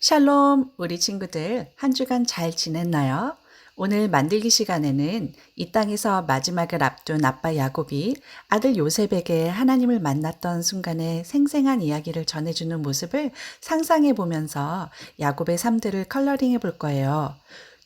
샬롬, 우리 친구들 한 주간 잘 지냈나요? 오늘 만들기 시간에는 이 땅에서 마지막을 앞둔 아빠 야곱이 아들 요셉에게 하나님을 만났던 순간의 생생한 이야기를 전해주는 모습을 상상해 보면서 야곱의 삶들을 컬러링해 볼 거예요.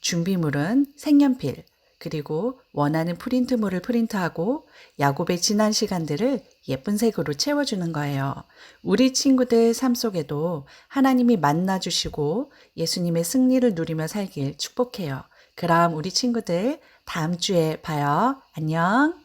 준비물은 색연필, 그리고 원하는 프린트물을 프린트하고 야곱의 지난 시간들을 예쁜 색으로 채워주는 거예요. 우리 친구들 삶 속에도 하나님이 만나주시고 예수님의 승리를 누리며 살길 축복해요. 그럼 우리 친구들 다음 주에 봐요. 안녕.